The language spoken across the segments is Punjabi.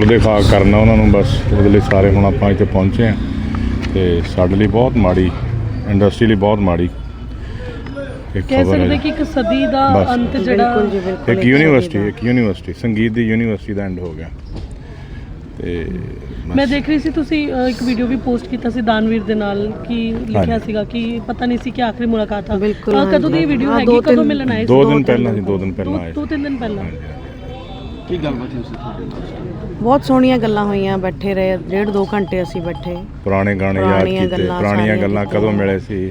ਪੁਰਦੇ ਖਾ ਕਰਨਾ ਉਹਨਾਂ ਨੂੰ ਬਸ। ਉਹਦੇ ਲਈ ਸਾਰੇ ਹੁਣ ਆਪਾਂ ਇੱਥੇ ਪਹੁੰਚੇ ਆ ਤੇ ਸਾਡੇ ਲਈ ਬਹੁਤ ਮਾੜੀ ਇੰਡਸਟਰੀ ਲਈ ਬਹੁਤ ਮਾੜੀ ਇੱਕ ਕਹਿ ਖਬਰ ਸਕਦੇ ਹੈ ਕਿ ਇੱਕ ਸਦੀ ਦਾ ਬਸ। ਅੰਤ ਜਿਹੜਾ ਇੱਕ ਯੂਨੀਵਰਸਿਟੀ ਇੱਕ ਯੂਨੀਵਰਸਿਟੀ ਸੰਗੀਤ ਦੀ ਯੂਨੀਵਰਸਿਟੀ ਦਾ ਐਂਡ ਹੋ ਗਿਆ। ਤੇ ਬਸ। ਮੈਂ ਦੇਖ ਰਹੀ ਸੀ ਤੁਸੀਂ ਅ, ਇੱਕ ਵੀਡੀਓ ਵੀ ਪੋਸਟ ਕੀਤਾ ਸੀ ਦਾਨਵੀਰ ਦੇ ਨਾਲ ਕਿ ਲਿਖਿਆ ਹਾਂਜੀ। ਸੀਗਾ ਕਿ ਪਤਾ ਨਹੀਂ ਸੀ ਕਿ ਆਖਰੀ ਮੁਲਾਕਾਤ ਆ। ਬਿਲਕੁਲ, ਅ, ਕਦੋਂ ਦੀ ਹਾਂਜੀ। ਵੀਡੀਓ ਹਾਂ, ਹੈਗੀ ਦੋ ਕਦੋਂ ਤਿੰਨ- ਮਿਲਣ ਆਏ ਸੀ? ਦੋ ਦਿਨ ਤਿੰਨ ਪਹਿਲਾਂ ਜੀ ਦਿਨ ਦੋ ਦਿਨ ਪਹਿਲਾਂ ਦੋ ਆਏ ਦੋ ਤਿੰਨ ਦਿਨ ਪਹਿਲਾਂ। ਕੀ ਗੱਲਬਾਤ ਹੋਈ ਸੀ ਤੁਹਾਡੇ ਨਾਲ? ਬਹੁਤ ਸੋਹਣੀਆਂ ਗੱਲਾਂ ਹੋਈਆਂ ਬੈਠੇ ਰਹੇ ਡੇਢ ਦੋ ਘੰਟੇ ਅਸੀਂ ਬੈਠੇ। ਪੁਰਾਣੇ ਗਾਣੇ ਯਾਦ ਪੁਰਾਣੀਆਂ ਕੀਤੇ ਗੱਲਾਂ ਪੁਰਾਣੀਆਂ ਸਾਰੀਆਂ ਗੱਲਾਂ। ਕਦੋਂ ਮਿਲੇ ਸੀ?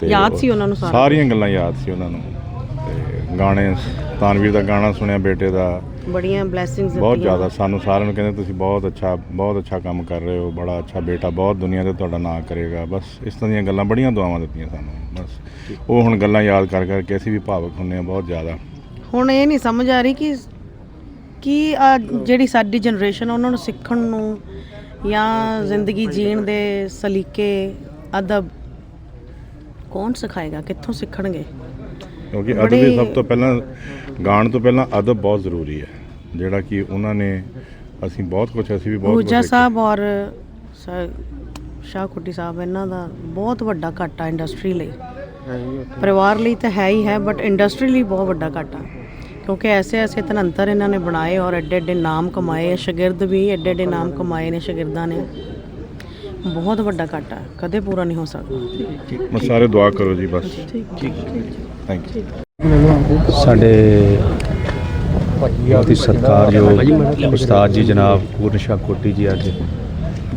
ਤੇ ਯਾਦ ਸੀ ਉਹਨਾਂ ਨੂੰ ਸਾਰਾ। ਸਾਰੀਆਂ ਗੱਲਾਂ ਯਾਦ ਸੀ ਉਹਨਾਂ ਨੂੰ। ਤੇ ਗਾਣੇ ਤਾਨਵੀਰ ਦਾ ਗਾਣਾ ਸੁਣਿਆ ਬੇਟੇ ਦਾ। ਬੜੀਆਂ ਬਲੇਸਿੰਗਸ ਬਹੁਤ ਜ਼ਿਆਦਾ ਸਾਨੂੰ ਸਾਰਿਆਂ ਨੂੰ ਕਹਿੰਦੇ ਤੁਸੀਂ ਬਹੁਤ ਅੱਛਾ ਬਹੁਤ ਅੱਛਾ ਕੰਮ ਕਰ ਰਹੇ ਹੋ ਬੜਾ ਅੱਛਾ ਬੇਟਾ ਬਹੁਤ ਦੁਨੀਆ ਤੇ ਤੁਹਾਡਾ ਨਾਂ ਕਰੇਗਾ। ਬਸ ਇਸ ਤਰ੍ਹਾਂ ਦੀਆਂ ਗੱਲਾਂ ਬੜੀਆਂ ਦੁਆਵਾਂ ਦਿੱਤੀਆਂ ਸਾਨੂੰ ਬਸ। ਉਹ ਹੁਣ ਗੱਲਾਂ ਯਾਦ ਕਰ ਕਰਕੇ ਅਸੀਂ ਵੀ ਭਾਵਕ ਹੁੰਨੇ ਆ ਬਹੁਤ ਜ਼ਿਆਦਾ। ਹੁਣ ਇਹ ਨਹੀਂ ਸਮਝ ਆ ਰਹੀ ਕਿ ਕੀ ਆ ਜਿਹੜੀ ਸਾਡੀ ਜਨਰੇਸ਼ਨ ਉਹਨਾਂ ਨੂੰ ਸਿੱਖਣ ਨੂੰ ਜਾਂ ਜ਼ਿੰਦਗੀ ਜੀਣ ਦੇ ਸਲੀਕੇ ਅਦਬ ਕੌਣ ਸਿਖਾਏਗਾ? ਕਿੱਥੋਂ ਸਿੱਖਣਗੇ? ਕਿਉਂਕਿ ਅਦਬ ਬੜੇ- ਦੀ ਸਭ ਤੋਂ ਪਹਿਲਾਂ ਗਾਣ ਤੋਂ ਪਹਿਲਾਂ ਅਦਬ ਬਹੁਤ ਜ਼ਰੂਰੀ ਹੈ ਜਿਹੜਾ ਕਿ ਉਹਨਾਂ ਨੇ ਅਸੀਂ ਬਹੁਤ ਕੁਝ ਅਸੀਂ ਵੀ ਬਹੁਤ ਸਿੱਖਿਆ। ਸਾਹਿਬ ਔਰ ਸ਼ਾਹ ਖੁੱਟੀ ਸਾਹਿਬ ਇਹਨਾਂ ਦਾ ਬਹੁਤ ਵੱਡਾ ਘਾਟਾ ਇੰਡਸਟਰੀ ਲਈ। ਪਰਿਵਾਰ ਲਈ ਤਾਂ ਹੈ ਹੀ ਹੈ ਬਟ ਇੰਡਸਟਰੀ ਲਈ ਬਹੁਤ ਵੱਡਾ ਘਾਟਾ। ਕਿਉਂਕਿ ਐਸੇ ਐਸੇ ਧਨੰਤਰ ਇਹਨਾਂ ਨੇ ਬਣਾਏ ਔਰ ਐਡੇ ਐਡੇ ਨਾਮ ਕਮਾਏ ਆ। ਸ਼ਾਗਿਰਦ ਵੀ ਐਡੇ ਐਡੇ ਨਾਮ ਕਮਾਏ ਨੇ ਸ਼ਾਗਿਰਦਾਂ ਨੇ। ਬਹੁਤ ਵੱਡਾ ਘਾਟਾ ਹੈ, ਕਦੇ ਪੂਰਾ ਨਹੀਂ ਹੋ ਸਕਦਾ। ਬਸ ਸਾਰੇ ਦੁਆ ਕਰੋ ਜੀ ਬਸ। ਥੈਂਕ ਯੂ ਸਾਡੇ ਬਹੁਤ ਹੀ ਸਤਿਕਾਰਯੋਗ ਉਸਤਾਦ ਜੀ ਜਨਾਬ ਪੂਰਨ ਸ਼ਾਹ ਕੋਟੀ ਜੀ ਅੱਜ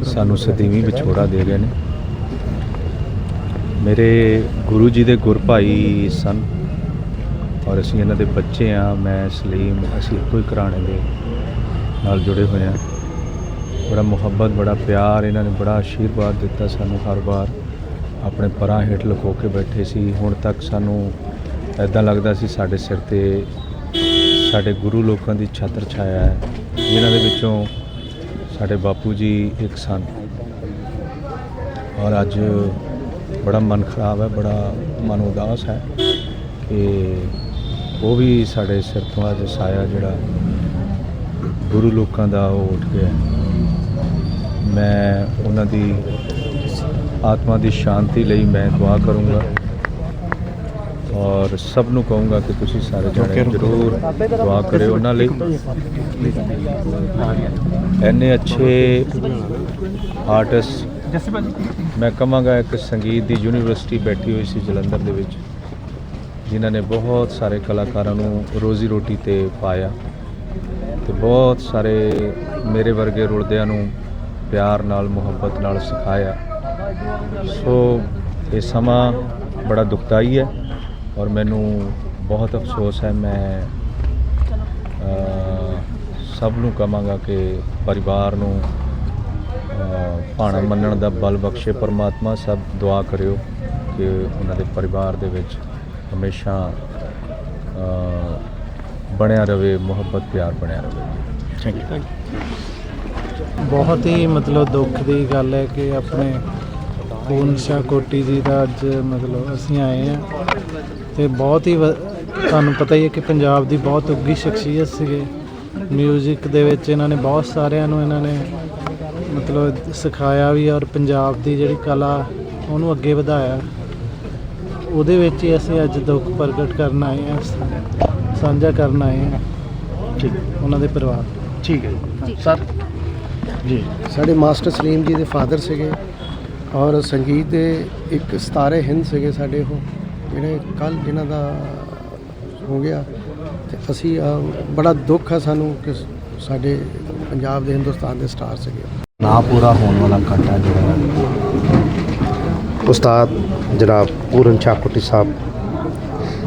ਸਾਨੂੰ ਸਦੀਵੀ ਵਿਛੋੜਾ ਦੇ ਗਏ ਨੇ। ਮੇਰੇ ਗੁਰੂ ਜੀ ਦੇ ਗੁਰ ਭਾਈ ਸਨ। ਔਰ ਅਸੀਂ ਇਹਨਾਂ ਦੇ ਬੱਚੇ ਆ ਮੈਂ ਸਲੀਮ ਅਸੀਂ ਇੱਕੋ ਹੀ ਘਰਾਣੇ ਦੇ ਨਾਲ ਜੁੜੇ ਹੋਏ ਆ ਬੜਾ ਮੁਹੱਬਤ, ਬੜਾ ਪਿਆਰ ਇਹਨਾਂ ਨੇ ਬੜਾ ਆਸ਼ੀਰਵਾਦ ਦਿੱਤਾ ਸਾਨੂੰ ਹਰ ਵਾਰ। ਆਪਣੇ ਪਰਾਂ ਹੇਠ ਲੁਕੋ ਕੇ ਬੈਠੇ ਸੀ। ਹੁਣ ਤੱਕ ਸਾਨੂੰ ਐਦਾਂ ਲੱਗਦਾ ਸੀ ਸਾਡੇ ਸਿਰ ਤੇ ਸਾਡੇ ਗੁਰੂ ਲੋਕਾਂ ਦੀ ਛਤਰ ਛਾਇਆ ਹੈ। ਜਿਨ੍ਹਾਂ ਦੇ ਵਿੱਚੋਂ ਸਾਡੇ ਬਾਪੂ ਜੀ ਇੱਕ ਸਨ। ਔਰ ਅੱਜ ਬੜਾ ਮਨ ਖਰਾਬ ਹੈ, ਬੜਾ ਮਨ ਉਦਾਸ ਹੈ ਕਿ ਉਹ ਵੀ ਸਾਡੇ ਸਿਰ ਤੋਂ ਅੱਜ ਸਾਇਆ ਜਿਹੜਾ ਗੁਰੂ ਲੋਕਾਂ ਦਾ ਉਹ ਉੱਠ ਗਿਆ। ਮੈਂ ਉਹਨਾਂ ਦੀ ਆਤਮਾ ਦੀ ਸ਼ਾਂਤੀ ਲਈ ਮੈਂ ਦੁਆ ਕਰੂੰਗਾ ਔਰ ਸਭ ਨੂੰ ਕਹੂੰਗਾ ਕਿ ਤੁਸੀਂ ਸਾਰੇ ਜਣੇ ਜ਼ਰੂਰ ਦੁਆ ਕਰਿਓ ਉਹਨਾਂ ਲਈ। ਇੰਨੇ ਅੱਛੇ ਆਰਟਿਸਟ ਮੈਂ ਕਹਾਂਗਾ ਇੱਕ ਸੰਗੀਤ ਦੀ ਯੂਨੀਵਰਸਿਟੀ ਬੈਠੀ ਹੋਈ ਸੀ ਜਲੰਧਰ ਦੇ ਵਿੱਚ। ਜਿਨ੍ਹਾਂ ਨੇ ਬਹੁਤ ਸਾਰੇ ਕਲਾਕਾਰਾਂ ਨੂੰ ਰੋਜ਼ੀ ਰੋਟੀ ਤੇ ਪਾਇਆ ਤੇ ਬਹੁਤ ਸਾਰੇ ਮੇਰੇ ਵਰਗੇ ਰੁਲਦਿਆਂ ਨੂੰ ਪਿਆਰ ਨਾਲ, ਮੁਹੱਬਤ ਨਾਲ ਸਿਖਾਇਆ। ਸੋ ਇਹ ਸਮਾਂ ਬੜਾ ਦੁਖਦਾਈ ਹੈ ਔਰ ਮੈਨੂੰ ਬਹੁਤ ਅਫਸੋਸ ਹੈ। ਮੈਂ ਸਭ ਨੂੰ ਕਹਾਂਗਾ ਕਿ ਪਰਿਵਾਰ ਨੂੰ ਭਾਣਾ ਮੰਨਣ ਦਾ ਬਲ ਬਖਸ਼ੇ। ਪਰਮਾਤਮਾ ਸਭ ਦੁਆ ਕਰਿਓ ਕਿ ਉਹਨਾਂ ਦੇ ਪਰਿਵਾਰ ਦੇ ਵਿੱਚ ਹਮੇਸ਼ਾ ਅ, ਬਣਿਆ ਰਵੇ ਮੁਹੱਬਤ ਪਿਆਰ ਬਣਿਆ ਰਵੇ। ਥੈਂਕ ਯੂ ਬਹੁਤ ਹੀ ਮਤਲਬ ਦੁੱਖ ਦੀ ਗੱਲ ਹੈ ਕਿ ਆਪਣੇ ਪੂਰਨ ਸ਼ਾਹ ਕੋਟੀ ਜੀ ਦਾ ਅੱਜ ਮਤਲਬ ਅਸੀਂ ਆਏ ਆ ਤੇ ਬਹੁਤ ਹੀ ਵ- ਤੁਹਾਨੂੰ ਪਤਾ ਹੀ ਹੈ ਕਿ ਪੰਜਾਬ ਦੀ ਬਹੁਤ ਉੱਗੀ ਸ਼ਖਸੀਅਤ ਸੀਗੇ। ਮਿਊਜ਼ਿਕ ਦੇ ਵਿੱਚ ਇਹਨਾਂ ਨੇ ਬਹੁਤ ਸਾਰਿਆਂ ਨੂੰ ਇਹਨਾਂ ਨੇ ਮਤਲਬ ਸਿਖਾਇਆ ਵੀ ਔਰ ਪੰਜਾਬ ਦੀ ਜਿਹੜੀ ਕਲਾ ਉਹਨੂੰ ਅੱਗੇ ਵਧਾਇਆ। ਉਹਦੇ ਵਿੱਚ ਹੀ ਅਸੀਂ ਅੱਜ ਦੁੱਖ ਪ੍ਰਗਟ ਕਰਨ ਆਏ ਆ ਸਾਂਝਾ ਕਰਨ ਆਏ ਆ ਠੀਕ। ਉਹਨਾਂ ਦੇ ਪਰਿਵਾਰ। ਠੀਕ ਹੈ ਜੀ। ਸਰ? ਜੀ। ਸਾਡੇ ਮਾਸਟਰ ਸਲੀਮ ਜੀ ਦੇ ਫਾਦਰ ਸੀਗੇ ਔਰ ਸੰਗੀਤ ਦੇ ਇੱਕ ਸਤਾਰੇ ਹਿੰਦ ਸੀਗੇ ਸਾਡੇ ਉਹ ਜਿਹੜੇ ਕੱਲ ਜਿਨ੍ਹਾਂ ਦਾ ਹੋ ਗਿਆ। ਤੇ ਅਸੀਂ ਬੜਾ ਦੁੱਖ ਹੈ ਸਾਨੂੰ ਕਿ ਸਾਡੇ ਪੰਜਾਬ ਦੇ ਹਿੰਦੁਸਤਾਨ ਦੇ ਸਟਾਰ ਸੀਗੇ। ਨਾ ਪੂਰਾ ਹੋਣ ਵਾਲਾ ਘਾਟਾ ਜਿਹੜਾ ਉਸਤਾਦ ਜਨਾਬ ਪੂਰਨ ਸ਼ਾਹ ਸਾਹਿਬ,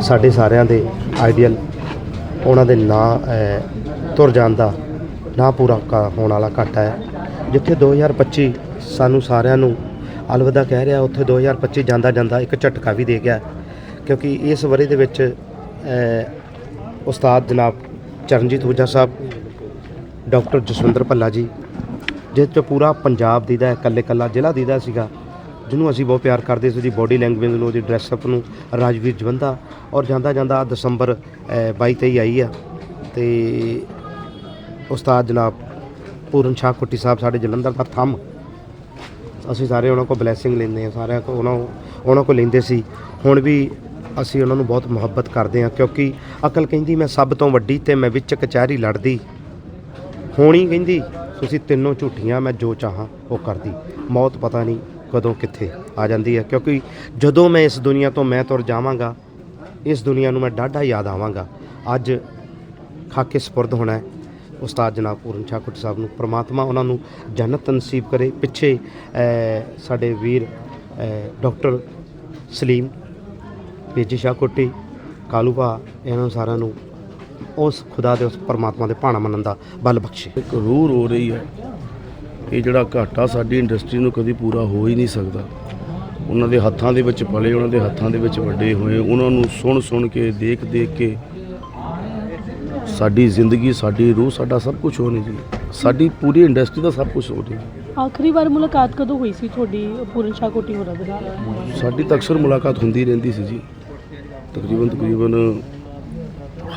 ਸਾਡੇ ਸਾਰਿਆਂ ਦੇ ਆਈਡੀਅਲ, ਉਹਨਾਂ ਦੇ ਨਾਂ ਤੁਰ ਜਾਣ ਦਾ ਨਾ ਪੂਰਾ ਕਾ- ਹੋਣ ਵਾਲਾ ਘਾਟਾ ਹੈ। ਜਿੱਥੇ 2025 ਸਾਨੂੰ ਸਾਰਿਆਂ ਨੂੰ ਅਲਵਿਦਾ ਕਹਿ ਰਿਹਾ, ਉੱਥੇ 2025 ਜਾਂਦਾ ਜਾਂਦਾ ਇੱਕ ਝਟਕਾ ਵੀ ਦੇ ਗਿਆ ਕਿਉਂਕਿ ਇਸ ਵਰੇ ਦੇ ਵਿੱਚ ਉਸਤਾਦ ਜਨਾਬ ਚਰਨਜੀਤ ਹੁਜਾ ਸਾਹਿਬ, ਡਾਕਟਰ ਜਸਵਿੰਦਰ ਭੱਲਾ ਜੀ, ਜਿਸ 'ਚ ਪੂਰਾ ਪੰਜਾਬ ਦੀ ਦਾ ਇਕੱਲੇ ਇਕੱਲਾ ਜ਼ਿਲ੍ਹਾ ਦੀ ਦਾ ਸੀਗਾ। ਜਿਹਨੂੰ ਅਸੀਂ ਬਹੁਤ ਪਿਆਰ ਕਰਦੇ ਸੀ ਉਹਦੀ ਬੋਡੀ ਲੈਂਗੁਏਜ ਨੂੰ ਉਹਦੀ ਡਰੈਸ ਅਪ ਨੂੰ ਰਾਜਵੀਰ ਜਵੰਦਾ। ਔਰ ਜਾਂਦਾ ਜਾਂਦਾ ਦਸੰਬਰ ਅ, 22 23 ਆਈ ਆ। ਤੇ ਉਸਤਾਦ ਜਨਾਬ ਪੂਰਨ ਸ਼ਾਹ ਕੁੱਟੀ ਸਾਹਿਬ ਸਾਡੇ ਜਲੰਧਰ ਦਾ ਥੰਮ। ਅਸੀਂ ਸਾਰੇ ਉਹਨਾਂ ਕੋਲ ਬਲੇਸਿੰਗ ਲੈਂਦੇ ਆ ਸਾਰਿਆਂ ਕੋ ਉਹਨਾਂ ਉਹਨਾਂ ਕੋਲ ਲੈਂਦੇ ਸੀ। ਹੁਣ ਵੀ ਅਸੀਂ ਉਹਨਾਂ ਨੂੰ ਬਹੁਤ ਮੁਹੱਬਤ ਕਰਦੇ ਹਾਂ ਕਿਉਂਕਿ ਅਕਲ ਕਹਿੰਦੀ ਮੈਂ ਸਭ ਤੋਂ ਵੱਡੀ ਤੇ ਮੈਂ ਵਿੱਚ ਕਚਹਿਰੀ ਲੜਦੀ। ਹੋਣੀ ਕਹਿੰਦੀ ਤੁਸੀਂ ਤਿੰਨੋਂ ਝੂਠੀਆਂ ਮੈਂ ਜੋ ਚਾਹਾਂ ਉਹ ਕਰਦੀ। ਮੌਤ ਪਤਾ ਨਹੀਂ ਕਦੋਂ ਕਿੱਥੇ ਆ ਜਾਂਦੀ ਹੈ। ਕਿਉਂਕਿ ਜਦੋਂ ਮੈਂ ਇਸ ਦੁਨੀਆ ਤੋਂ ਮੈਂ ਤੁਰ ਜਾਵਾਂਗਾ, ਇਸ ਦੁਨੀਆ ਨੂੰ ਮੈਂ ਡਾਢਾ ਯਾਦ ਆਵਾਂਗਾ। ਅੱਜ ਖਾਕੇ ਸਪੁਰਦ ਹੋਣਾ ਹੈ। ਉਸਤਾਦ ਜਨਾਬ ਪੂਰਨ ਠਾਕੁਰ ਸਾਹਿਬ ਨੂੰ, ਪ੍ਰਮਾਤਮਾ ਉਹਨਾਂ ਨੂੰ ਜੰਨਤ ਨਸੀਬ ਕਰੇ। ਪਿੱਛੇ ਸਾਡੇ ਵੀਰ ਡਾਕਟਰ ਸਲੀਮ, ਪੇਜੀ ਸ਼ਾਹ ਕੋਟੀ ਕਾਲੂ ਭਾ, ਇਹਨਾਂ ਸਾਰਿਆਂ ਨੂੰ ਉਸ ਖੁਦਾ ਦੇ, ਉਸ ਪਰਮਾਤਮਾ ਦੇ ਭਾਣਾ ਮੰਨਣ ਦਾ ਬਲ ਬਖਸ਼ੇ। ਇੱਕ ਰੂਹ ਰੋ ਰਹੀ ਹੈ। ਇਹ ਜਿਹੜਾ ਘਾਟਾ ਸਾਡੀ ਇੰਡਸਟਰੀ ਨੂੰ ਕਦੀ ਪੂਰਾ ਹੋ ਹੀ ਨਹੀਂ ਸਕਦਾ। ਉਹਨਾਂ ਦੇ ਹੱਥਾਂ ਦੇ ਵਿੱਚ ਪਲੇ ਉਹਨਾਂ ਦੇ ਹੱਥਾਂ ਦੇ ਵਿੱਚ ਵੱਡੇ ਹੋਏ ਉਹਨਾਂ ਨੂੰ ਸੁਣ ਸੁਣ ਕੇ ਦੇਖ ਦੇਖ ਕੇ ਸਾਡੀ ਜ਼ਿੰਦਗੀ ਸਾਡੀ ਰੂਹ ਸਾਡਾ ਸਭ ਕੁਝ ਹੋਣੀ ਜੀ ਸਾਡੀ ਪੂਰੀ ਇੰਡਸਟਰੀ ਦਾ ਸਭ ਕੁਝ ਹੋਣੀ ਆਖਰੀ ਵਾਰ ਮੁਲਾਕਾਤ ਕਦੋਂ ਹੋਈ ਸੀ ਤੁਹਾਡੀ ਪੂਰਨ ਸ਼ਾਹ ਕੋਟੀ ਹੋਰਾਂ ਦੇ ਨਾਲ? ਸਾਡੀ ਤਾਂ ਅਕਸਰ ਮੁਲਾਕਾਤ ਹੁੰਦੀ ਰਹਿੰਦੀ ਸੀ ਜੀ। ਤਕਰੀਬਨ ਤਕਰੀਬਨ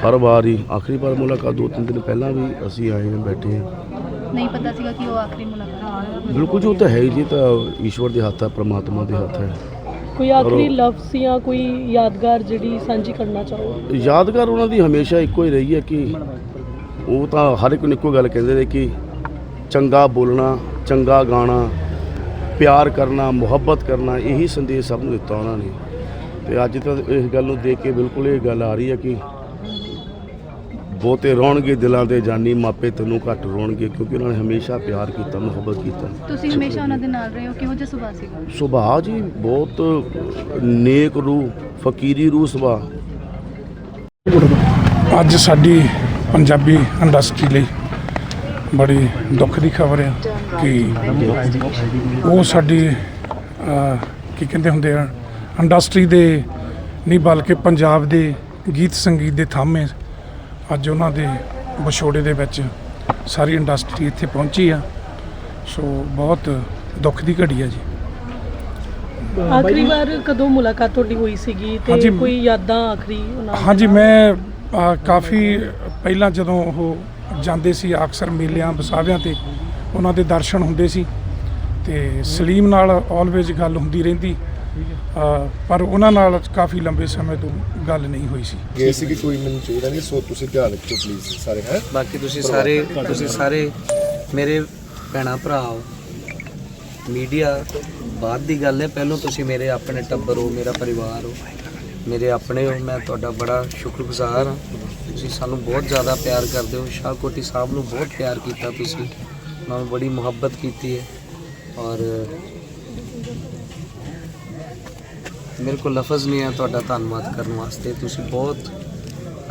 ਹਰ ਵਾਰ ਹੀ ਆਖਰੀ ਵਾਰ ਮੁਲਾਕਾਤ ਦੋ ਤਿੰਨ ਦਿਨ ਪਹਿਲਾਂ ਵੀ ਅਸੀਂ ਆਏ ਹਾਂ ਬੈਠੇ। ਹਾਂ ਨਹੀਂ ਪਤਾ ਸੀਗਾ ਕਿ ਉਹ ਆਖਰੀ ਮੁਲਾਕਾਤ ਬਿਲਕੁਲ ਜੀ ਤਾਂ ਹੈ ਹੀ ਜੀ ਤਾਂ ਈਸ਼ਵਰ ਦੇ ਹੱਥ ਹੈ ਪ੍ਰਮਾਤਮਾ ਦੇ ਹੱਥ ਹੈ। ਕੋਈ ਆਖਰੀ ਲਫ਼ਜ਼ ਜਾਂ ਕੋਈ ਯਾਦਗਾਰ ਜਿਹੜੀ ਸਾਂਝੀ ਕਰਨਾ ਚਾਹੋ? ਯਾਦਗਾਰ ਉਹਨਾਂ ਦੀ ਹਮੇਸ਼ਾ ਇੱਕੋ ਹੀ ਰਹੀ ਹੈ ਕਿ ਉਹ ਤਾਂ ਹਰ ਇੱਕ ਨੂੰ ਇੱਕੋ ਗੱਲ ਕਹਿੰਦੇ ਨੇ ਕਿ ਚੰਗਾ ਬੋਲਣਾ ਚੰਗਾ ਗਾਣਾ ਪਿਆਰ ਕਰਨਾ ਮੁਹੱਬਤ ਕਰਨਾ ਇਹੀ ਸੰਦੇਸ਼ ਸਭ ਨੂੰ ਦਿੱਤਾ ਉਹਨਾਂ ਨੇ। ਤੇ ਅੱਜ ਤਾਂ ਇਸ ਗੱਲ ਨੂੰ ਦੇਖ ਕੇ ਬਿਲਕੁਲ ਇਹ ਗੱਲ ਆ ਰਹੀ ਹੈ ਕਿ ਬਹੁਤੇ ਰੋਣਗੇ ਦਿਲਾਂ ਤੇ ਜਾਨੀ ਮਾਪੇ ਤੈਨੂੰ ਘੱਟ ਰੋਣਗੇ ਕਿਉਂਕਿ ਉਹਨਾਂ ਨੇ ਹਮੇਸ਼ਾ ਪਿਆਰ ਕੀਤਾ ਮੁਹੱਬਤ ਕੀਤਾ। ਤੁਸੀਂ ਹਮੇਸ਼ਾ ਉਹਨਾਂ ਦੇ ਨਾਲ ਰਹੇ ਹੋ ਕਿਹੋ ਜਿਹਾ ਸੁਭਾਅ ਸੀਗਾ? ਸੁਭਾਅ ਜੀ ਬਹੁਤ ਨੇਕ ਰੂਹ ਫਕੀਰੀ ਰੂਹ ਸੁਭਾਅ। ਅੱਜ ਸਾਡੀ ਪੰਜਾਬੀ ਇੰਡਸਟਰੀ ਲਈ ਬੜੀ ਦੁੱਖ ਦੀ ਖਬਰ ਹੈ ਕਿ ਉਹ ਸਾਡੀ ਕੀ ਕਹਿੰਦੇ ਹੁੰਦੇ ਆ ਇੰਡਸਟਰੀ ਦੇ ਨਹੀਂ ਬਲਕਿ ਪੰਜਾਬ ਦੇ ਗੀਤ ਸੰਗੀਤ ਦੇ ਥਾਮੇ ਅੱਜ ਉਹਨਾਂ ਦੇ ਵਿਛੋੜੇ ਦੇ ਵਿੱਚ ਸਾਰੀ ਇੰਡਸਟਰੀ ਇੱਥੇ ਪਹੁੰਚੀ ਆ ਸੋ ਬਹੁਤ ਦੁੱਖ ਦੀ ਘੜੀ ਆ ਜੀ ਆਖਰੀ ਵਾਰ ਕਦੋਂ ਮੁਲਾਕਾਤ ਤੁਹਾਡੀ ਹੋਈ ਸੀਗੀ ਤੇ ਹਾਂਜੀ। ਕੋਈ ਯਾਦਾਂ ਆਖਰੀ ਉਹਨਾਂ ਹਾਂਜੀ? ਮੈਂ ਅ, ਕਾਫੀ ਪਹਿਲਾਂ ਜਦੋਂ ਉਹ ਜਾਂਦੇ ਸੀ ਅਕਸਰ ਮੇਲਿਆਂ ਵਸਾਵਿਆਂ ਤੇ ਉਹਨਾਂ ਦੇ ਦਰਸ਼ਨ ਹੁੰਦੇ ਸੀ ਤੇ ਸਲੀਮ ਨਾਲ ਆਲਵੇਜ਼ ਗੱਲ ਹੁੰਦੀ ਰਹਿੰਦੀ ਅ, ਪਰ ਉਹਨਾਂ ਨਾਲ ਕਾਫੀ ਲੰਬੇ ਸਮੇਂ ਤੋਂ ਗੱਲ ਨਹੀਂ ਹੋਈ ਸੀ। ਗਏ ਸੀ ਕਿ ਕੋਈ ਮੈਨੂੰ ਚਾਹੀਦਾ ਨਹੀਂ ਸੋ ਤੁਸੀਂ ਧਿਆਨ ਰੱਖਿਓ ਪਲੀਜ਼ ਸਾਰੇ ਹੈ? ਬਾਕੀ ਤੁਸੀਂ ਸਾਰੇ ਤੁਸੀਂ ਸਾਰੇ ਮੇਰੇ ਭੈਣਾਂ ਭਰਾ ਹੋ ਮੀਡੀਆ ਬਾਅਦ ਦੀ ਗੱਲ ਹੈ ਪਹਿਲਾਂ ਤੁਸੀਂ ਮੇਰੇ ਆਪਣੇ ਟੱਬਰ ਹੋ ਮੇਰਾ ਪਰਿਵਾਰ ਹੋ ਮੇਰੇ ਆਪਣੇ ਹੋ ਮੈਂ ਤੁਹਾਡਾ ਬੜਾ ਸ਼ੁਕਰਗੁਜ਼ਾਰ ਹਾਂ। ਤੁਸੀਂ ਸਾਨੂੰ ਬਹੁਤ ਜ਼ਿਆਦਾ ਪਿਆਰ ਕਰਦੇ ਹੋ ਸ਼ਾਹਕੋਟੀ ਸਾਹਿਬ ਨੂੰ ਬਹੁਤ ਪਿਆਰ ਕੀਤਾ ਤੁਸੀਂ ਉਹਨਾਂ ਨੂੰ ਬੜੀ ਮੁਹੱਬਤ ਕੀਤੀ ਹੈ। ਔਰ ਮੇਰੇ ਕੋਲ ਲਫ਼ਜ਼ ਨਹੀਂ ਹੈ ਤੁਹਾਡਾ ਧੰਨਵਾਦ ਕਰਨ ਵਾਸਤੇ। ਤੁਸੀਂ ਬਹੁਤ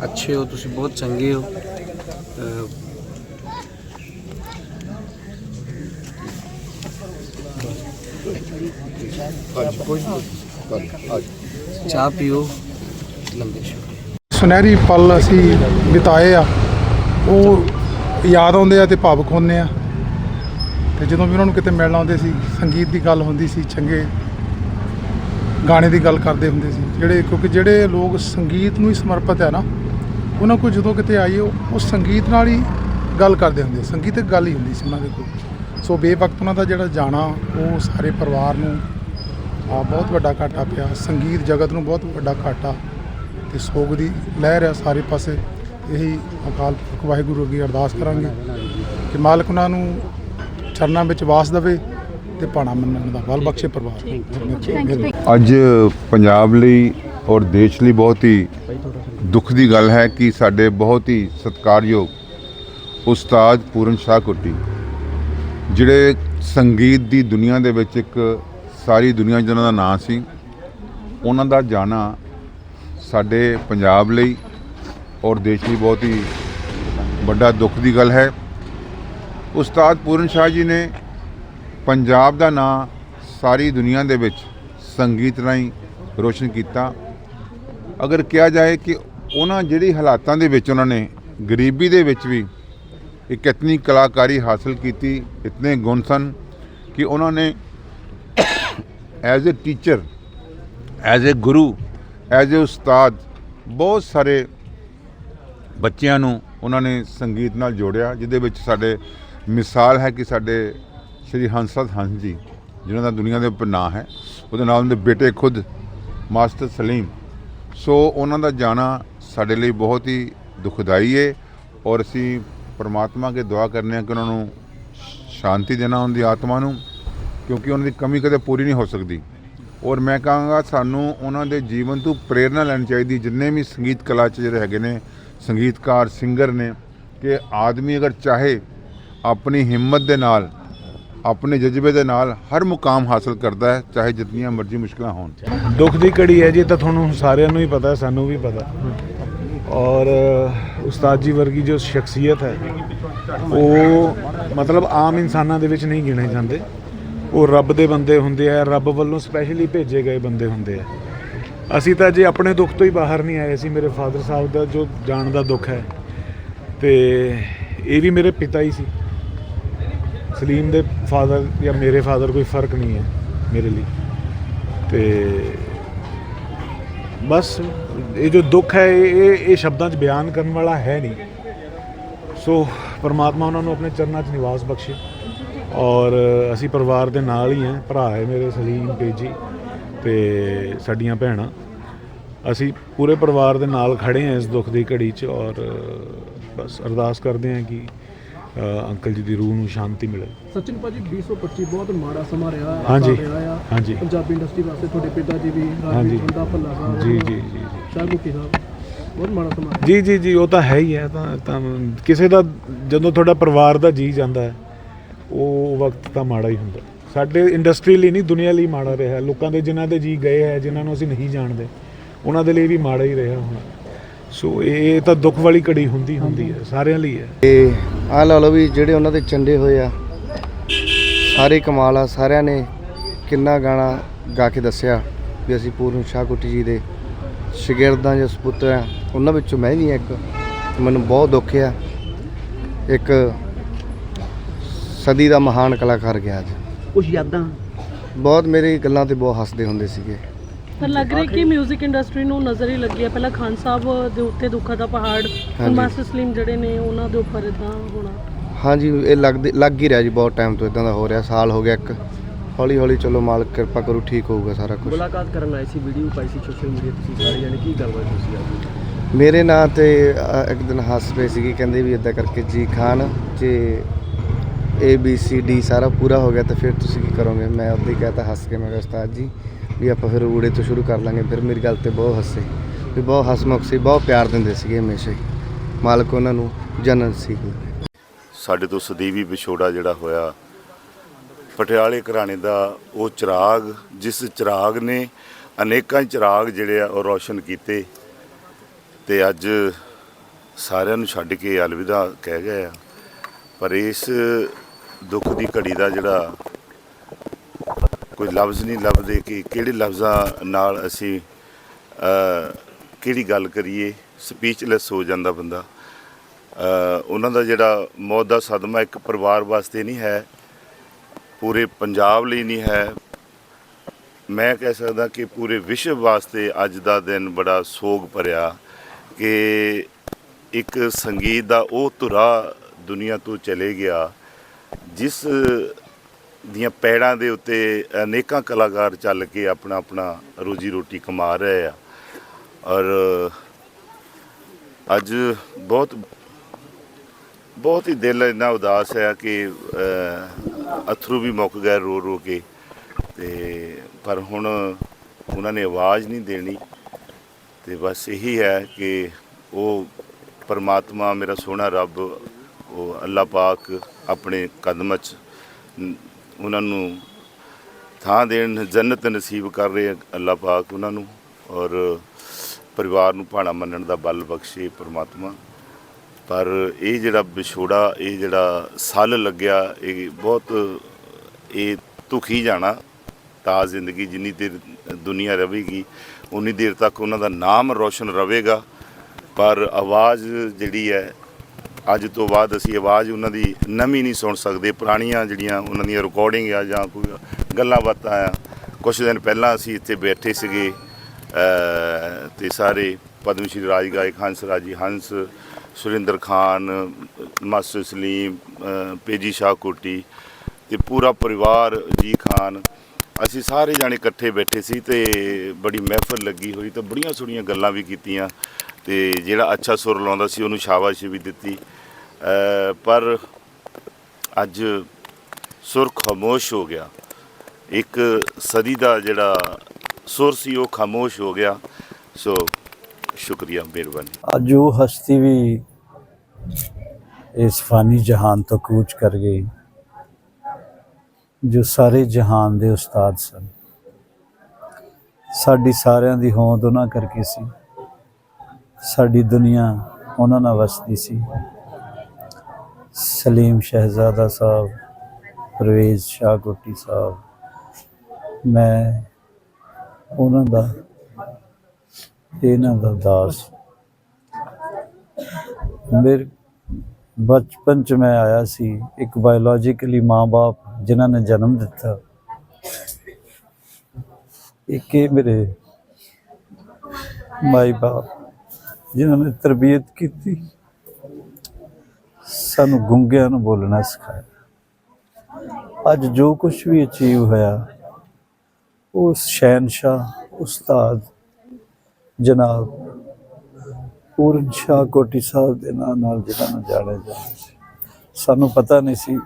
ਅੱਛੇ ਹੋ, ਤੁਸੀਂ ਬਹੁਤ ਚੰਗੇ ਹੋ। ਚਾਹ ਪੀਓ। ਲੰਬੇ ਸੁਨਹਿਰੀ ਪਲ ਅਸੀਂ ਬਿਤਾਏ ਆ। ਉਹ ਯਾਦ ਆਉਂਦੇ ਆ ਤੇ ਭਾਵੁਕ ਹੁੰਦੇ ਆ। ਤੇ ਜਦੋਂ ਵੀ ਉਹਨਾਂ ਨੂੰ ਕਿਤੇ ਮਿਲਣ ਆਉਂਦੇ ਸੀ, ਸੰਗੀਤ ਦੀ ਗੱਲ ਹੁੰਦੀ ਸੀ, ਚੰਗੇ ਗਾਣੇ ਦੀ ਗੱਲ ਕਰਦੇ ਹੁੰਦੇ ਸੀ। ਜਿਹੜੇ ਕਿਉਂਕਿ ਜਿਹੜੇ ਲੋਕ ਸੰਗੀਤ ਨੂੰ ਹੀ ਸਮਰਪਿਤ ਹੈ ਨਾ, ਉਹਨਾਂ ਕੋਲ ਜਦੋਂ ਕਿਤੇ ਆਈਏ, ਉਹ ਸੰਗੀਤ ਨਾਲ ਹੀ ਗੱਲ ਕਰਦੇ ਹੁੰਦੇ ਸੰਗੀਤਕ ਗੱਲ ਹੀ ਹੁੰਦੀ ਸੀ ਉਹਨਾਂ ਦੇ ਕੋਲ। ਸੋ ਬੇਵਕਤ ਉਹਨਾਂ ਦਾ ਜਿਹੜਾ ਜਾਣਾ, ਉਹ ਸਾਰੇ ਪਰਿਵਾਰ ਨੂੰ, ਆ ਬਹੁਤ ਵੱਡਾ ਘਾਟਾ ਪਿਆ। ਸੰਗੀਤ ਜਗਤ ਨੂੰ ਬਹੁਤ ਵੱਡਾ ਘਾਟਾ ਤੇ ਸੋਗ ਦੀ ਲਹਿਰ ਹੈ ਸਾਰੇ ਪਾਸੇ। ਇਹੀ ਅਕਾਲ ਪੁਰਖ ਵਾਹਿਗੁਰੂ ਅੱਗੇ ਅਰਦਾਸ ਕਰਾਂਗੇ ਕਿ ਮਾਲਕ ਉਹਨਾਂ ਨੂੰ ਚਰਨਾਂ ਵਿੱਚ ਵਾਸ ਦੇਵੇ। ਤੇ ਪਾਣਾ ਮੰਨਣ ਦਾ ਬਲ ਬਖਸ਼ੇ ਪਰਿਵਾਰ। ਅੱਜ ਪੰਜਾਬ ਲਈ ਔਰ ਦੇਸ਼ ਲਈ ਬਹੁਤ ਹੀ ਦੁੱਖ ਦੀ ਗੱਲ ਹੈ ਕਿ ਸਾਡੇ ਬਹੁਤ ਹੀ ਸਤਿਕਾਰਯੋਗ ਉਸਤਾਦ ਪੂਰਨ ਸ਼ਾਹ ਕੁੱਟੀ ਜਿਹੜੇ ਸੰਗੀਤ ਦੀ ਦੁਨੀਆ ਦੇ ਵਿੱਚ ਇੱਕ ਸਾਰੀ ਦੁਨੀਆ 'ਚ ਉਹਨਾਂ ਦਾ ਨਾਂ ਸੀ ਉਹਨਾਂ ਦਾ ਜਾਣਾ ਸਾਡੇ ਪੰਜਾਬ ਲਈ ਔਰ ਦੇਸ਼ ਲਈ ਬਹੁਤ ਹੀ ਵੱਡਾ ਦੁੱਖ ਦੀ ਗੱਲ ਹੈ। ਉਸਤਾਦ ਪੂਰਨ ਸ਼ਾਹ ਜੀ ਨੇ ਪੰਜਾਬ ਦਾ ਨਾਂ ਸਾਰੀ ਦੁਨੀਆ ਦੇ ਵਿੱਚ ਸੰਗੀਤ ਰਾਹੀਂ ਰੋਸ਼ਨ ਕੀਤਾ। ਅਗਰ ਕਿਹਾ ਜਾਏ ਕਿ ਉਹਨਾਂ ਜਿਹੜੀ ਹਾਲਾਤਾਂ ਦੇ ਵਿੱਚ ਉਹਨਾਂ ਨੇ ਗਰੀਬੀ ਦੇ ਵਿੱਚ ਵੀ ਇੱਕ ਇਤਨੀ ਕਲਾਕਾਰੀ ਹਾਸਲ ਕੀਤੀ, ਇਤਨੇ ਗੁਣ ਸਨ ਕਿ ਉਹਨਾਂ ਨੇ as a teacher as a guru as a ustad ਬਹੁਤ ਸਾਰੇ ਬੱਚਿਆਂ ਨੂੰ ਉਹਨਾਂ ਨੇ ਸੰਗੀਤ ਨਾਲ ਜੋੜਿਆ, ਜਿਹਦੇ ਵਿੱਚ ਸਾਡੇ ਮਿਸਾਲ ਹੈ ਕਿ ਸਾਡੇ ਸ਼੍ਰੀ ਹੰਸਤ ਹੰਸ ਜੀ, ਜਿਨ੍ਹਾਂ ਦਾ ਦੁਨੀਆ ਦੇ ਉੱਪਰ ਨਾਂ ਹੈ, ਉਹਦੇ ਨਾਲ ਉਹਦੇ ਬੇਟੇ ਖੁਦ, ਮਾਸਟਰ ਸਲੀਮ। ਸੋ ਉਹਨਾਂ ਦਾ ਜਾਣਾ ਸਾਡੇ ਲਈ ਬਹੁਤ ਹੀ ਦੁਖਦਾਈ ਹੈ ਔਰ ਅਸੀਂ ਪਰਮਾਤਮਾ ਕੇ ਦੁਆ ਕਰਨੇ ਆ ਕਿ ਉਹਨਾਂ ਨੂੰ ਸ਼ਾਂਤੀ ਦੇਣਾ, ਉਹਨਾਂ ਦੀ ਆਤਮਾ ਨੂੰ, ਕਿਉਂਕਿ ਉਹਨਾਂ ਦੀ ਕਮੀ ਕਦੇ ਪੂਰੀ ਨਹੀਂ ਹੋ ਸਕਦੀ। ਔਰ ਮੈਂ ਕਹਾਂਗਾ, ਸਾਨੂੰ ਉਹਨਾਂ ਦੇ ਜੀਵਨ ਤੋਂ ਪ੍ਰੇਰਣਾ ਲੈਣੀ ਚਾਹੀਦੀ, ਜਿੰਨੇ ਵੀ ਸੰਗੀਤ ਕਲਾ 'ਚ ਜਿਹੜੇ ਹੈਗੇ ਨੇ, ਸੰਗੀਤਕਾਰ, ਸਿੰਗਰ ਨੇ, ਕਿ ਆਦਮੀ ਅਗਰ ਚਾਹੇ, ਆਪਣੀ ਹਿੰਮਤ ਦੇ ਨਾਲ ਆਪਣੇ ਜਜ਼ਬੇ ਦੇ ਨਾਲ ਹਰ ਮੁਕਾਮ ਹਾਸਲ ਕਰਦਾ ਹੈ, ਚਾਹੇ ਜਿੰਨੀਆਂ ਮਰਜ਼ੀ ਮੁਸ਼ਕਲਾਂ ਹੋਣ। ਦੁੱਖ ਦੀ ਘੜੀ ਹੈ ਜੀ ਤਾਂ ਤੁਹਾਨੂੰ ਸਾਰਿਆਂ ਨੂੰ ਹੀ ਪਤਾ, ਸਾਨੂੰ ਵੀ ਪਤਾ। ਔਰ ਉਸਤਾਦ ਜੀ ਵਰਗੀ ਜੋ ਸ਼ਖਸੀਅਤ ਹੈ, ਉਹ ਮਤਲਬ ਆਮ ਇਨਸਾਨਾਂ ਦੇ ਵਿੱਚ ਨਹੀਂ ਗਿਣੇ ਜਾਂਦੇ। ਉਹ ਰੱਬ ਦੇ ਬੰਦੇ ਹੁੰਦੇ ਆ, ਰੱਬ ਵੱਲੋਂ ਸਪੈਸ਼ਲੀ ਭੇਜੇ ਗਏ ਬੰਦੇ ਹੁੰਦੇ ਆ। ਅਸੀਂ ਤਾਂ ਜੇ ਆਪਣੇ ਦੁੱਖ ਤੋਂ ਹੀ ਬਾਹਰ ਨਹੀਂ ਆਏ ਸੀ ਮੇਰੇ ਫਾਦਰ ਸਾਹਿਬ ਦਾ ਜੋ ਜਾਣ ਦਾ ਦੁੱਖ ਹੈ, ਤੇ ਇਹ ਵੀ ਮੇਰੇ ਪਿਤਾ ਹੀ ਸੀ। ਸਲੀਮ ਦੇ ਫਾਦਰ ਜਾਂ ਮੇਰੇ ਫਾਦਰ ਕੋਈ ਫ਼ਰਕ ਨਹੀਂ ਹੈ ਮੇਰੇ ਲਈ। ਤੇ ਬਸ ਇਹ ਜੋ ਦੁੱਖ ਹੈ, ਇਹ, ਇਹ- ਸ਼ਬਦਾਂ 'ਚ ਬਿਆਨ ਕਰਨ ਵਾਲਾ ਹੈ ਨਹੀਂ। ਸੋ ਪਰਮਾਤਮਾ ਉਹਨਾਂ ਨੂੰ ਆਪਣੇ ਚਰਨਾਂ 'ਚ ਨਿਵਾਸ ਬਖਸ਼ੇ ਔਰ ਅਸੀਂ ਪਰਿਵਾਰ ਦੇ ਨਾਲ ਹੀ ਹਾਂ। ਭਰਾ ਹੈ ਮੇਰੇ ਸਲੀਮ ਤੇਜੀ ਤੇ ਸਾਡੀਆਂ ਭੈਣਾਂ। ਅਸੀਂ ਪੂਰੇ ਪਰਿਵਾਰ ਦੇ ਨਾਲ ਖੜੇ ਹਾਂ ਇਸ ਦੁੱਖ ਦੀ ਘੜੀ 'ਚ ਔਰ ਬਸ ਅਰਦਾਸ ਕਰਦੇ ਹਾਂ ਕਿ ਅੰਕਲ ਜੀ ਦੀ ਰੂਹ ਨੂੰ ਸ਼ਾਂਤੀ ਮਿਲੇ। ਸਚਿਨ ਭਾਜੀ 2025 ਬਹੁਤ ਮਾੜਾ ਸਮਾਂ ਰਿਹਾ ਹਾਂਜੀ, ਹਾਂਜੀ। ਪੰਜਾਬੀ ਇੰਡਸਟਰੀ ਵਾਸਤੇ ਤੁਹਾਡੇ ਪਿਤਾ ਜੀ ਵੀ ਹਾਂਜੀ। ਬੰਦਾ ਭੱਲਾ ਸਾਹਿਬ ਜੀ ਜੀ ਜੀ ਜੀ। ਸ਼ਾਹ ਮੁਖੀ ਸਾਹਿਬ ਬਹੁਤ ਮਾੜਾ ਸਮਾਂ ਜੀ ਜੀ ਜੀ ਉਹ ਤਾਂ ਹੈ ਹੀ ਹੈ ਤਾਂ ਤਾਂ ਕਿਸੇ ਦਾ ਜਦੋਂ ਤੁਹਾਡਾ ਪਰਿਵਾਰ ਦਾ ਜੀ ਜਾਂਦਾ ਹੈ ਉਹ ਵਕਤ ਤਾਂ ਮਾੜਾ ਹੀ ਹੁੰਦਾ। ਸਾਡੇ ਇੰਡਸਟਰੀ ਲਈ ਨਹੀਂ ਦੁਨੀਆ ਲਈ ਮਾੜਾ ਰਿਹਾ। ਲੋਕਾਂ ਦੇ ਜਿਨ੍ਹਾਂ ਦੇ ਜੀ ਗਏ ਹੈ ਜਿਨ੍ਹਾਂ ਨੂੰ ਅਸੀਂ ਨਹੀਂ ਜਾਣਦੇ ਉਹਨਾਂ ਦੇ ਲਈ ਵੀ ਮਾੜਾ ਹੀ ਰਿਹਾ ਹੁਣ। ਸੋ ਇਹ ਤਾਂ ਦੁੱਖ ਵਾਲੀ ਘੜੀ ਹੁੰਦੀ ਹੁੰਦੀ ਹੈ ਸਾਰਿਆਂ ਲਈ ਹੈ। ਆਹ ਲਾ ਲਓ ਵੀ ਜਿਹੜੇ ਉਹਨਾਂ ਦੇ ਚੰਡੇ ਹੋਏ ਆ ਸਾਰੇ ਕਮਾਲ ਆ ਸਾਰਿਆਂ ਨੇ ਕਿੰਨਾ ਗਾਣਾ ਗਾ ਕੇ ਦੱਸਿਆ ਵੀ ਅਸੀਂ ਪੂਰਨ ਸ਼ਾਹ ਕੁੱਟੀ ਜੀ ਦੇ ਸ਼ਾਗਿਰਦਾਂ ਜਾਂ ਸਪੁੱਤਰ ਆ। ਉਹਨਾਂ ਵਿੱਚੋਂ ਮੈਂ ਵੀ ਇੱਕ ਮੈਨੂੰ ਬਹੁਤ ਦੁੱਖ ਆ। ਇੱਕ ਸਦੀ ਦਾ ਮਹਾਨ ਕਲਾਕਾਰ ਗਿਆ ਅੱਜ। ਕੁਝ ਯਾਦਾਂ? ਬਹੁਤ ਮੇਰੀ ਗੱਲਾਂ ਤੇ ਬਹੁਤ ਹੱਸਦੇ ਹੁੰਦੇ ਸੀਗੇ। ਪਰ ਲੱਗ ਰਿਹਾ ਕਿ 뮤직 ਇੰਡਸਟਰੀ ਨੂੰ ਨਜ਼ਰ ਹੀ ਲੱਗੀ ਹੈ। ਪਹਿਲਾਂ ਖਾਨ ਸਾਹਿਬ ਦੇ ਉੱਤੇ ਦੁੱਖਾਂ ਦਾ ਪਹਾੜ ਹਾਂਜੀ। ਮਾਸਟਰ ਸਲੀਮ ਜਿਹੜੇ ਨੇ ਉਹਨਾਂ ਦੇ ਉੱਪਰ ਇਦਾਂ ਹੋਣਾ। ਹਾਂਜੀ ਇਹ ਲੱਗਦੇ ਲੱਗ ਹੀ ਰਿਹਾ ਜੀ ਬਹੁਤ ਟਾਈਮ ਤੋਂ ਇਦਾਂ ਦਾ ਹੋ ਰਿਹਾ। ਸਾਲ ਹੋ ਗਿਆ ਇੱਕ। ਹੌਲੀ ਹੌਲੀ ਚਲੋ ਮਾਲਕ ਕਿਰਪਾ ਕਰੂ ਠੀਕ ਹੋਊਗਾ ਸਾਰਾ ਕੁਝ ਮੁਲਾਕਾਤ ਕਰਨ ਆਏ ਸੀ ਵੀਡੀਓ ਪਾਈ ਸੀ ਸੋਸ਼ਲ ਮੀਡੀਆ ਤੁਸੀਂ ਸਾਰੇ ਜਾਣੇ ਕੀ ਗੱਲਬਾਤ ਤੁਸੀਂ ਅੱਜ? ਮੇਰੇ ਨਾਂ ਤੇ ਅ, ਇੱਕ ਦਿਨ ਹੱਸ ਪਏ ਸੀਗੇ ਕਹਿੰਦੇ ਵੀ ਇਦਾਂ ਕਰਕੇ ਜੀ ਖਾਨ ਜੇ ਏ ਬੀ ਸੀ ਡੀ ਸਾਰਾ ਪੂਰਾ ਹੋ ਗਿਆ ਤਾਂ ਫਿਰ ਤੁਸੀਂ ਕੀ ਕਰੋਗੇ? ਮੈਂ ਉਦੋਂ ਹੀ ਕਹਤਾ ਹੱਸ ਕੇ ਮੈਂ ਕਿਹਾ ਉਸਤਾਦ ਜੀ ਵੀ ਆਪਾਂ ਫਿਰ ਊੜੇ ਤੋਂ ਸ਼ੁਰੂ ਕਰ ਲਾਂਗੇ। ਫਿਰ ਮੇਰੀ ਗੱਲ ਤੇ ਬਹੁਤ ਹੱਸੇ। ਵੀ ਬਹੁਤ ਹਸਮੁਖ ਸੀ, ਬਹੁਤ ਪਿਆਰ ਦਿੰਦੇ ਸੀਗੇ ਹਮੇਸ਼ਾ ਹੀ। ਮਾਲਕ ਉਹਨਾਂ ਨੂੰ ਜਨਨ ਸੀ। ਸਾਡੇ ਤੋਂ ਸਦੀਵੀ ਵਿਛੋੜਾ ਜਿਹੜਾ ਹੋਇਆ, ਪਟਿਆਲੇ ਘਰਾਣੇ ਦਾ ਉਹ ਚਿਰਾਗ, ਜਿਸ ਚਿਰਾਗ ਨੇ ਅਨੇਕਾਂ ਚਿਰਾਗ ਜਿਹੜੇ ਆ ਉਹ ਰੌਸ਼ਨ ਕੀਤੇ ਤੇ ਅੱਜ ਸਾਰਿਆਂ ਨੂੰ ਛੱਡ ਕੇ ਅਲਵਿਦਾ ਕਹਿ ਗਏ ਆ। ਪਰ ਇਸ ਦੁੱਖ ਦੀ ਘੜੀ ਦਾ ਜਿਹੜਾ ਕੋਈ ਲਫ਼ਜ਼ ਨਹੀਂ ਲੱਭਦੇ ਕਿ ਕਿਹੜੇ ਲਫ਼ਜ਼ਾਂ ਨਾਲ ਅਸੀਂ ਕਿਹੜੀ ਗੱਲ ਕਰੀਏ ਸਪੀਚਲੈਸ ਹੋ ਜਾਂਦਾ ਬੰਦਾ। ਉਹਨਾਂ ਦਾ ਜਿਹੜਾ ਮੌਤ ਦਾ ਸਦਮਾ ਇੱਕ ਪਰਿਵਾਰ ਵਾਸਤੇ ਨਹੀਂ ਹੈ, ਪੂਰੇ ਪੰਜਾਬ ਲਈ ਨਹੀਂ ਹੈ। ਮੈਂ ਕਹਿ ਸਕਦਾ ਕਿ ਪੂਰੇ ਵਿਸ਼ਵ ਵਾਸਤੇ ਅੱਜ ਦਾ ਦਿਨ ਬੜਾ ਸੋਗ ਭਰਿਆ ਕਿ ਇੱਕ ਸੰਗੀਤ ਦਾ ਉਹ ਧੁਰਾ ਦੁਨੀਆ ਤੋਂ ਚਲੇ ਗਿਆ, ਜਿਸ ਦੀਆਂ ਪੈੜਾਂ ਦੇ ਉੱਤੇ ਅਨੇਕਾਂ ਕਲਾਕਾਰ ਚੱਲ ਕੇ ਆਪਣਾ ਆਪਣਾ ਰੋਜੀ ਰੋਟੀ ਕਮਾ ਰਹੇ ਆ। ਔਰ ਅੱਜ ਬਹੁਤ ਬਹੁਤ ਹੀ ਦਿਲ ਇੰਨਾ ਉਦਾਸ ਹੈ ਕਿ ਅ, ਅਥਰੂ ਵੀ ਮੁੱਕ ਗਏ ਰੋ ਰੋ ਕੇ। ਤੇ ਪਰ ਹੁਣ ਉਹਨਾਂ ਨੇ ਆਵਾਜ਼ ਨਹੀਂ ਦੇਣੀ। ਤੇ ਬਸ ਇਹੀ ਹੈ ਕਿ ਉਹ ਪਰਮਾਤਮਾ ਮੇਰਾ ਸੋਹਣਾ ਰੱਬ ਉਹ ਅੱਲਾ ਪਾਕ ਆਪਣੇ ਕਦਮਾਂ 'ਚ ਉਹਨਾਂ ਨੂੰ ਥਾਂ ਦੇਣ, ਜੰਨਤ ਨਸੀਬ ਕਰ ਰਹੇ ਆ ਅੱਲਾਹ ਪਾਕ ਉਹਨਾਂ ਨੂੰ ਔਰ ਪਰਿਵਾਰ ਨੂੰ ਭਾਣਾ ਮੰਨਣ ਦਾ ਬਲ ਬਖਸ਼ੇ ਪਰਮਾਤਮਾ। ਪਰ ਇਹ ਜਿਹੜਾ ਵਿਛੋੜਾ, ਇਹ ਜਿਹੜਾ ਸੱਲ ਲੱਗਿਆ, ਇਹ ਬਹੁਤ, ਇਹ ਦੁਖੀ ਜਾਣਾ ਤਾਂ ਜ਼ਿੰਦਗੀ ਜਿੰਨੀ ਦੇਰ ਦੁਨੀਆ ਰਹੇਗੀ, ਉਨੀ ਦੇਰ ਤੱਕ ਉਹਨਾਂ ਦਾ ਨਾਮ ਰੋਸ਼ਨ ਰਹੇਗਾ। ਪਰ ਆਵਾਜ਼ ਜਿਹੜੀ ਹੈ ਅੱਜ ਤੋਂ ਬਾਅਦ ਅਸੀਂ ਆਵਾਜ਼ ਉਹਨਾਂ ਦੀ ਨਵੀਂ ਨਹੀਂ ਸੁਣ ਸਕਦੇ ਪੁਰਾਣੀਆਂ ਜਿਹੜੀਆਂ ਉਹਨਾਂ ਦੀਆਂ ਰਿਕਾਰਡਿੰਗ ਆ ਜਾਂ ਕੋਈ ਗੱਲਾਂ ਬਾਤਾਂ ਆ। ਕੁਝ ਦਿਨ ਪਹਿਲਾਂ ਅਸੀਂ ਇੱਥੇ ਬੈਠੇ ਸੀਗੇ ਅ, ਤੇ ਸਾਰੇ ਪਦਮ ਸ਼੍ਰੀ ਰਾਜ ਗਾਇਕ ਹੰਸ ਰਾਜੀ ਹੰਸ ਸੁਰਿੰਦਰ ਖਾਨ ਮਾਸਟਰ ਸਲੀਮ ਪੇਜੀ ਸ਼ਾਹ ਕੋਟੀ ਤੇ ਪੂਰਾ ਪਰਿਵਾਰ ਜੀ ਖਾਨ ਅਸੀਂ ਸਾਰੇ ਜਾਣੇ ਇਕੱਠੇ ਬੈਠੇ ਸੀ ਤੇ ਬੜੀ ਮਹਿਫਲ ਲੱਗੀ ਹੋਈ ਤਾਂ ਬੜੀਆਂ ਸੋਹਣੀਆਂ ਗੱਲਾਂ ਵੀ ਕੀਤੀਆਂ ਤੇ ਜਿਹੜਾ ਅੱਛਾ ਸੁਰ ਲਾਉਂਦਾ ਸੀ ਉਹਨੂੰ ਸ਼ਾਬਾਸ਼ ਵੀ ਦਿੱਤੀ। ਪਰ ਅੱਜ ਸੁਰ ਖਾਮੋਸ਼ ਹੋ ਗਿਆ। ਇੱਕ ਸਦੀ ਦਾ ਜਿਹੜਾ ਸੁਰ ਸੀ ਉਹ ਖਾਮੋਸ਼ ਹੋ ਗਿਆ। ਸੋ ਸ਼ੁਕਰੀਆ, ਮਿਹਰਬਾਨੀ। ਅੱਜ ਉਹ ਹਸਤੀ ਵੀ ਇਸ ਫਾਨੀ ਜਹਾਨ ਤੋਂ ਕੂਚ ਕਰ ਗਈ। ਜੋ ਸਾਰੇ ਜਹਾਨ ਦੇ ਉਸਤਾਦ ਸਨ। ਸਾਡੀ ਸਾਰਿਆਂ ਦੀ ਹੋਂਦ ਉਹਨਾਂ ਕਰਕੇ ਸੀ। ਸਾਡੀ ਦੁਨੀਆ ਉਹਨਾਂ ਨਾਲ ਵਸਦੀ ਸੀ। ਸਲੀਮ ਸ਼ਹਿਜ਼ਾਦਾ ਸਾਹਿਬ, ਪਰਵੇਜ਼ ਸ਼ਾਹ ਕੋਟੀ ਸਾਹਿਬ, ਮੈਂ ਉਹਨਾਂ ਦਾ, ਇਹਨਾਂ ਦਾ ਦਾਸ। ਮੇਰੇ ਬਚਪਨ ਚ ਮੈਂ ਆਇਆ ਸੀ, ਇੱਕ ਬਾਇਓਲੋਜੀਕਲੀ ਮਾਂ-ਬਾਪ ਜਿਨ੍ਹਾਂ ਨੇ ਜਨਮ ਦਿੱਤਾ। ਇੱਕ ਇਹ ਮੇਰੇ ਮਾਈ ਬਾਪ ਜਿਨ੍ਹਾਂ ਨੇ ਤਰਬੀਅਤ ਕੀਤੀ, ਸਾਨੂੰ ਗੁੰਗਿਆਂ ਨੂੰ ਬੋਲਣਾ ਸਿਖਾਇਆ। ਅੱਜ ਜੋ ਕੁਝ ਵੀ ਅਚੀਵ ਹੋਇਆ ਉਸ ਸ਼ਹਿਨशाह ਉਸਤਾਦ ਜਨਾਬ ਪੂਰਨ ਸ਼ਾਹ ਕੋਟੀ ਸਾਹਿਬ ਦੇ ਨਾਂ ਨਾਲ ਜਿਹਨਾਂ ਨੂੰ ਜਾਣਿਆ ਜਾਂਦਾ ਸੀ। ਸਾਨੂੰ ਪਤਾ ਨਹੀਂ ਸੀ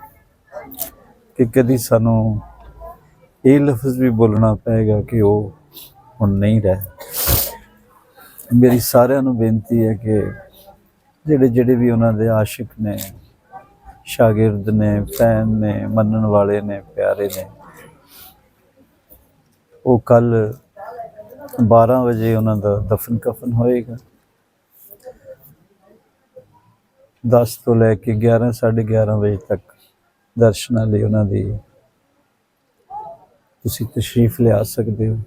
ਕਿ ਕਦੀ ਸਾਨੂੰ ਇਹ ਲਫ਼ਜ਼ ਵੀ ਬੋਲਣਾ ਪਏਗਾ ਕਿ ਉਹ ਹੁਣ ਨਹੀਂ ਰਹਿ। ਮੇਰੀ ਸਾਰਿਆਂ ਨੂੰ ਬੇਨਤੀ ਹੈ ਕਿ ਜਿਹੜੇ ਜਿਹੜੇ ਵੀ ਉਹਨਾਂ ਦੇ ਆਸ਼ਿਕ ਨੇ, ਸ਼ਾਗਿਰਦ ਨੇ ਫੈਨ ਨੇ, ਮੰਨਣ ਵਾਲੇ ਨੇ, ਪਿਆਰੇ ਨੇ, ਉਹ ਕੱਲ 12 ਵਜੇ ਉਹਨਾਂ ਦਾ ਦਫਨ ਕਫਨ ਹੋਏਗਾ। 10 ਤੋਂ ਲੈ ਕੇ 11 11:30 ਵਜੇ ਤੱਕ ਦਰਸ਼ਨਾਂ ਲਈ ਉਹਨਾਂ ਦੀ ਤੁਸੀਂ ਤਸ਼ਰੀਫ ਲਿਆ ਸਕਦੇ ਹੋ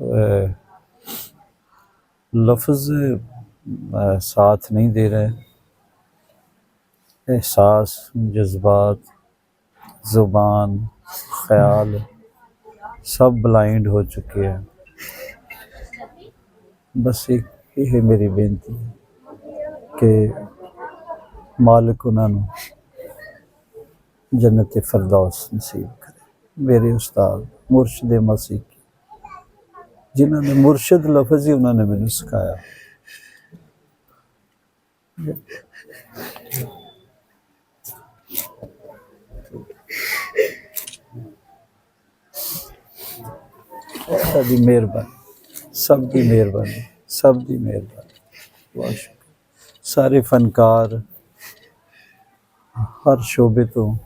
ਅਹ ਲਫ਼ਜ਼ ਅਹ, ਸਾਥ ਨਹੀਂ ਦੇ ਰਹੇ एहसास जज्बात ज़ुबान ख्याल सब ब्लाइंड हो चुके हैं बस एक ये है मेरी बेनती कि मालिक उन्होंने जन्नत फरदौस नसीब करे। मेरे उस्ताद, मुर्शद मसीकी जिन्होंने मुर्शद लफज ही उन्होंने मैंने सिखाया। मेहरबानी। सब की मेहरबानी, सब की मेहरबानी। बहुत शुक्रिया। सारे फनकार, हर शोबे तो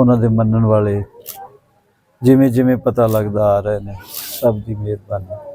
ਉਹਨਾਂ ਦੇ ਮੰਨਣ ਵਾਲੇ ਜਿਵੇਂ ਜਿਵੇਂ ਪਤਾ ਲੱਗਦਾ ਆ ਰਹੇ ਨੇ ਸਭ ਦੀ ਮਿਹਰਬਾਨੀ।